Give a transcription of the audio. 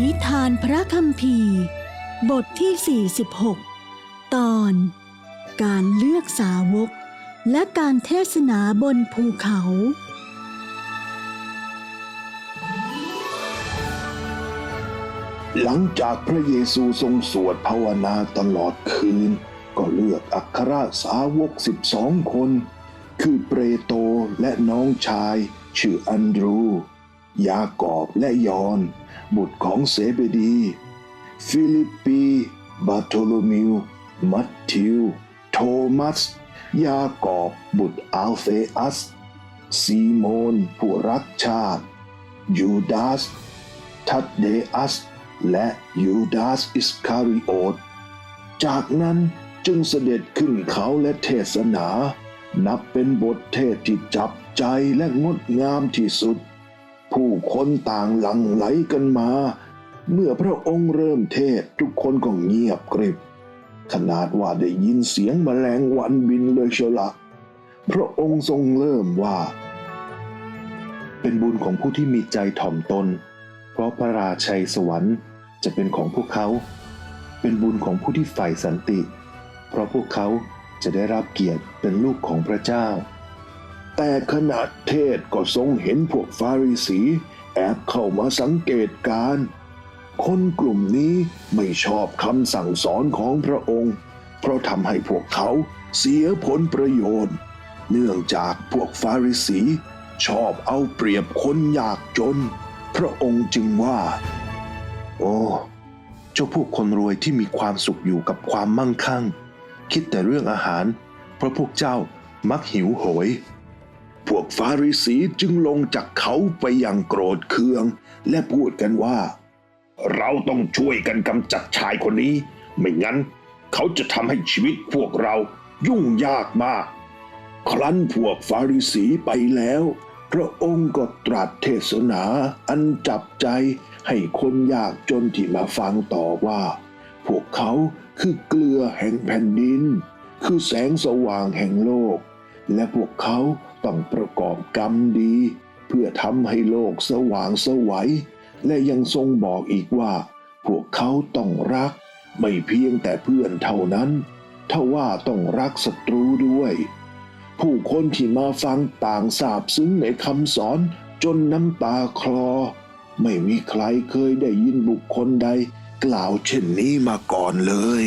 นิทานพระคัมภีร์บทที่ 46 ตอน การเลือกสาวก และการเทศนาบนภูเขา หลังจากพระเยซูทรงสวดภาวนาตลอดคืน ก็เลือกอัครสาวกสิบสองคน คือเปโตรและน้องชาย ชื่ออันดรู ยากอบและยอน บุตรของเซเบดี ฟิลิปปี บาโทโลมิว มัทธิว โทมัส ยากอบบุตรอัลเฟอัส ซีโมนผู้รักชาติ ยูดาส ทัดเดอัส และยูดาสอิสคาริโอต จากนั้นจึงเสด็จขึ้นเขาและเทศนา นับเป็นบทเทศที่จับใจและงดงามที่สุด ผู้คนต่างหลั่งไหลกันมา เมื่อพระองค์เริ่มเทศทุกคนก็เงียบกริบ ขนาดว่าได้ยินเสียงแมลงวันบินเลยเชียวละพระองค์ทรงเริ่มว่า เป็นบุญของผู้ที่มีใจถ่อมตน เพราะพระราชัยสวรรค์จะเป็นของพวกเขา เป็นบุญของผู้ที่ใฝ่สันติ เพราะพวกเขาจะได้รับเกียรติเป็นลูกของพระเจ้า แต่ขณะเทศก็ทรงเห็นพวกฟาริสี แอบเข้ามาสังเกตการ คนกลุ่มนี้ไม่ชอบคำสั่งสอนของพระองค์ เพราะทำให้พวกเขาเสียผลประโยชน์ เนื่องจากพวกฟาริสี ชอบเอาเปรียบคนยากจน พระองค์จึงว่า โอ้เจ้าพวกคนรวยที่มีความสุขอยู่กับความมั่งคั่ง คิดแต่เรื่องอาหาร เพราะพวกเจ้ามักหิวโหย พวกฟาริสีจึงลงจากเขาไปอย่างโกรธเคือง และพูดกันว่า เราต้องช่วยกันกำจัดชายคนนี้ ไม่งั้น เขาจะทำให้ชีวิตพวกเรายุ่งยากมาก ครั้นพวกฟาริสีไปแล้ว พระองค์ก็ตรัสเทศนาอันจับใจให้คนยากจนที่มาฟังต่อว่า พวกเขาคือเกลือแห่งแผ่นดิน คือแสงสว่างแห่งโลก และพวกเขาต้องประกอบกรรมดี เพื่อทำให้โลกสว่างสวัย และยังทรงบอกอีกว่า พวกเขาต้องรัก ไม่เพียงแต่เพื่อนเท่านั้นทว่าต้องรักศัตรูด้วย ผู้คนที่มาฟังต่างสาบซึ้งในคำสอนจนน้ำตาคลอ ไม่มีใครเคยได้ยินบุคคลใด กล่าวเช่นนี้มาก่อนเลย